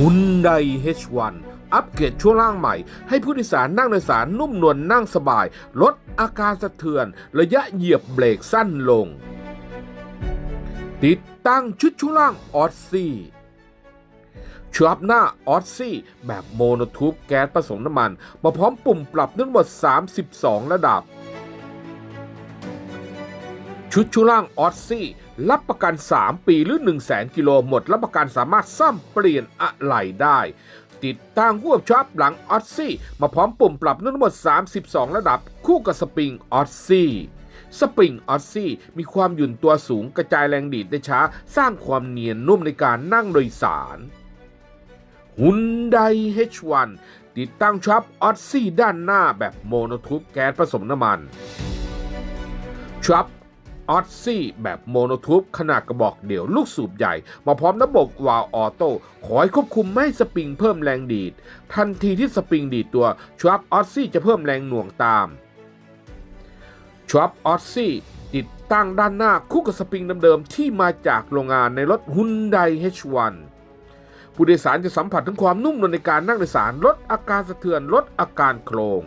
ฮุนได H1 อัปเกรดช่วงล่างใหม่ ให้ผู้โดยสารนั่งโดยสารนุ่มนวลนั่งสบาย ลดอาการสะเทือน ระยะเหยียบเบรกสั้นลง ติดตั้งชุดช่วงล่างออสซี่ชับหน้าออสซี่แบบโมโนทูบแก๊สผสมน้ำมัน มาพร้อมปุ่มปรับทั้งหมด 32 ระดับ ชุดช่วงล่างออสซี่รับประกัน 3 ปีหรือ 1 0 0 0 0กิโลหมด รับประกันสามารถซ่อมเปลี่ยนอะไหล่ได้ ติดตั้งควบชับหลังออสซี่มาพร้อมปุ่มปรับทั้งหมด 32 ระดับ คู่กับสปริงออสซี่สปริงออสซี่มีความหยุ่นตัวสูงกระจายแรงดีดได้ช้า สร้างความเนียนนุ่มในการนั่งโดยสารฮุนได H1 ติดตั้งชับออสซี่ด้านหน้าแบบโมโนทูบแก๊สผสมน้ำมันชับ ออสซี่แบบโมโนทูบขนาดกระบอกเดี่ยวลูกสูบใหญ่ มาพร้อมระบบวาล์วออโต้ขอให้ควบคุมไม่สปริงเพิ่มแรงดีด ทันทีที่สปริงดีดตัวชับออสซี่จะเพิ่มแรงหน่วงตามชับออสซี่ติดตั้งด้านหน้าคู่กับสปริงเดิมๆที่มาจากโรงงานในรถฮุนได H1 ผู้โดยสารจะสัมผัสถึงความนุ่มนวลในการนั่งโดยสารลดอาการสะเทือนลดอาการโครง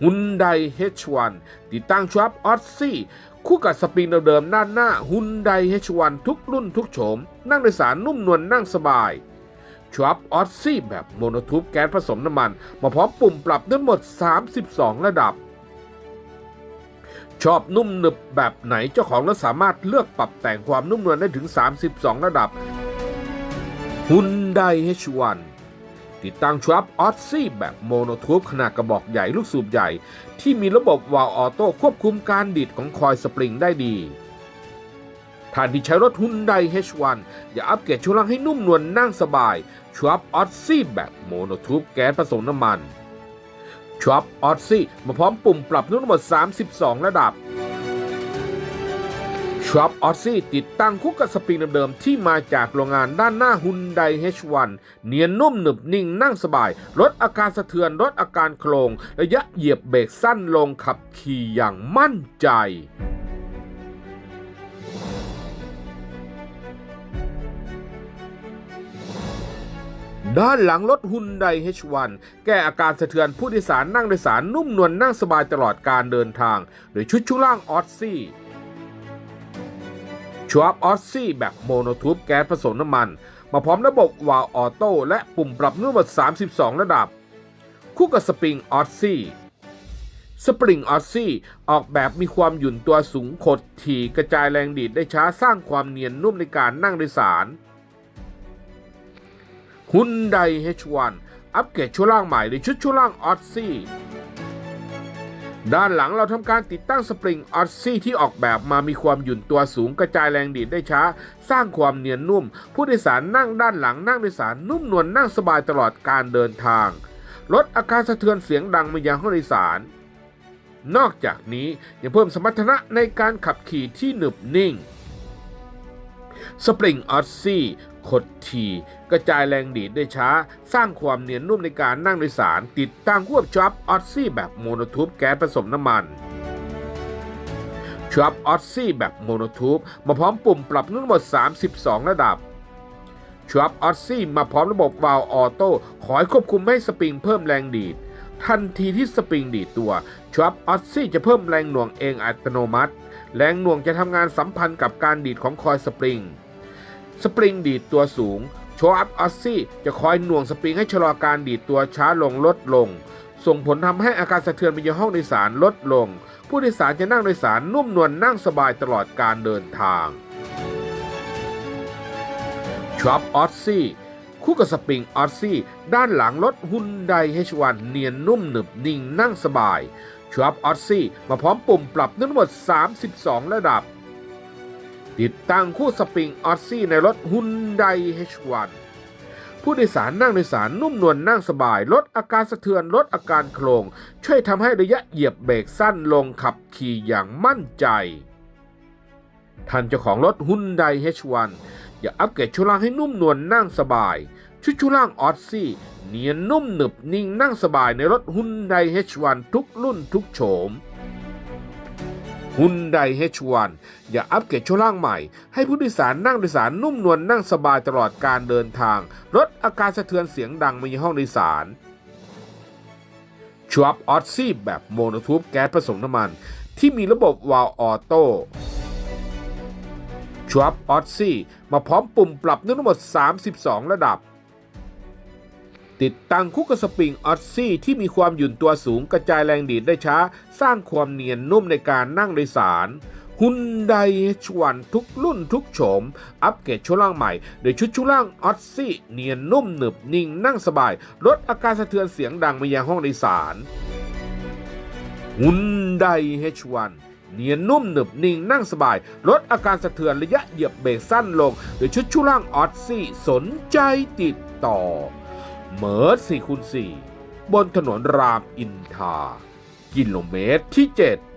ฮุนได H1 ติดตั้งชับออสซี่ คู่กับสปริงเดิมๆด้านหน้าฮุนได H1 ทุกรุ่นทุกโฉม นั่งโดยสารนุ่มนวลนั่งสบายชับออสซี่แบบโมโนทูบแก๊สผสมน้ำมัน มาพร้อมปุ่มปรับทั้งหมด 32 ระดับ ชอบนุ่มหนึบแบบไหนเจ้าของรถสามารถเลือกปรับแต่งความนุ่มนวลได้ถึง 32 ระดับฮุนไดเฮชวัน ติดตั้งชับออสซี่แบบโมโนทูบขนาดกระบอกใหญ่ลูกสูบใหญ่ ที่มีระบบวาล์วออโต้ควบคุมการดีดของคอยสปริงได้ดีท่านที่ใช้รถฮุนได H1 อย่าอัปเกรดช่วงล่างให้นุ่มนวลนั่งสบายชับออสซี่แบบโมโนทูบแก๊สผสมน้ำมันชับออสซี่มาพร้อมปุ่มปรับนุ่มทั้งหมด 32 ระดับ ช็อปออซี่ติดตั้งคู่กับสปริงเดิมๆที่มาจากโรงงานด้านหน้าฮุนได H1 เนียนนุ่มหนึบนิ่งนั่งสบาย ลดอาการสะเทือน ลดอาการโครง ระยะเหยียบเบรกสั้นลงขับขี่อย่างมั่นใจด้านหลังรถฮุนได H1 แก้อาการสะเทือนผู้โดยสารนั่งโดยสารนุ่มนวลนั่งสบายตลอดการเดินทาง โดยชุดช่วงล่างออซี่ ชัวบออสซี่แบบโมโนทูบแก๊สผสมน้ำมัน มาพร้อมระบบวาล์วออโต้และปุ่มปรับนุ่มหมด32 ระดับ คู่กับสปริงออสซี่สปริงออสซี่ออกแบบมีความหยุ่นตัวสูงขดถี่กระจายแรงดีดได้ช้าสร้างความเนียนนุ่มในการนั่งโดยสารฮุนได H1 อัปเกรดช่วงล่างใหม่ในชุดช่วงล่างออสซี่ ด้านหลังเราทำการติดตั้งสปริงออสซี่ที่ออกแบบมามีความหยุ่นตัวสูงกระจายแรงดีดได้ช้า สร้างความเนียนนุ่ม ผู้โดยสารนั่งด้านหลังนั่งโดยสารนุ่มนวลนั่งสบายตลอดการเดินทาง ลดอาการสะเทือนเสียงดังมายังห้องโดยสาร นอกจากนี้ยังเพิ่มสมรรถนะในการขับขี่ที่หนึบนิ่งสปริงออสซี่ ขดทีกระจายแรงดีดได้ช้า สร้างความเนียนนุ่มในการนั่งโดยสาร ติดตั้งควบชับออสซี่แบบโมโนทูบแก๊สผสมน้ำมันชับออสซี่แบบโมโนทูบมาพร้อมปุ่มปรับนุ่มหมด 32 ระดับชับออสซี่มาพร้อมระบบวาล์วออโต้ขอให้ควบคุมไม่ให้สปริงเพิ่มแรงดีดทันทีที่สปริงดีดตัวชับออสซี่จะเพิ่มแรงหน่วงเองอัตโนมัติ แรงหน่วงจะทำงานสัมพันธ์กับการดีดของคอยสปริง สปริงดีดตัวสูง โชว์อัพออสซี่จะคอยหน่วงสปริงให้ชะลอการดีดตัวช้าลงลดลง ส่งผลทำให้อาการสะเทือนไปยังห้องโดยสารลดลง ผู้โดยสารจะนั่งโดยสารนุ่มนวลนั่งสบายตลอดการเดินทางชอปออสซี่คู่กับสปริงออสซี่ด้านหลังรถฮุนได H1 เนียนนุ่มหนึบนิ่งนั่งสบายชอปออสซี่มาพร้อมปุ่มปรับทั้งหมด 32 ระดับ ติดตั้งคู่สปริงออซี่ในรถฮุนได H1 ผู้โดยสารนั่งโดยสารนุ่มนวลนั่งสบาย ลดอาการสะเทือนลดอาการโครง ช่วยทำให้ระยะเหยียบเบรกสั้นลงขับขี่อย่างมั่นใจท่านเจ้าของรถฮุนได H1 อย่าอัปเกรดช่วงล่างให้นุ่มนวลนั่งสบาย ชุดช่วงล่างออซี่เนียนนุ่มหนึบนิ่งนั่งสบายในรถฮุนได H1 ทุกรุ่นทุกโฉม ฮุนได H1 อย่าอัปเกรดช่วงล่างใหม่ ให้ผู้โดยสารนั่งโดยสารนุ่มนวลนั่งสบายตลอดการเดินทาง ลดอาการสะเทือนเสียงดังในห้องโดยสารชวบออ s ซี่แบบโมโนทูบแก๊สผสมน้ำมัน ที่มีระบบวาล์วออโต้ชวบออ s ซี่มาพร้อมปุ่มปรับทั้งหมด 32 ระดับ ติดตั้งคู่กับสปริงออ s ซี่ที่มีความหยุ่นตัวสูงกระจายแรงดีดได้ช้า สร้างความเนียนนุ่มในการนั่งโดยสารฮุนได H1 ทุกรุ่นทุกโฉม อัปเกรดชุดล่างใหม่ โดยชุดชุดล่างออ s ซี่เนียนนุ่มหนึบนิ่งนั่งสบาย ลดอาการสะเทือนเสียงดังมายังห้องโดยสารฮุนได H1 เนียนนุ่มหนึบนิ่งนั่งสบาย ลดอาการสะเทือนระยะเหยียบเบรกสั้นลง โดยชุดชุดล่างออ s ซี่สนใจติดต่อ เมิร์ด4คูณ4บนถนนรามอินทรากิโลเมตรที่ 7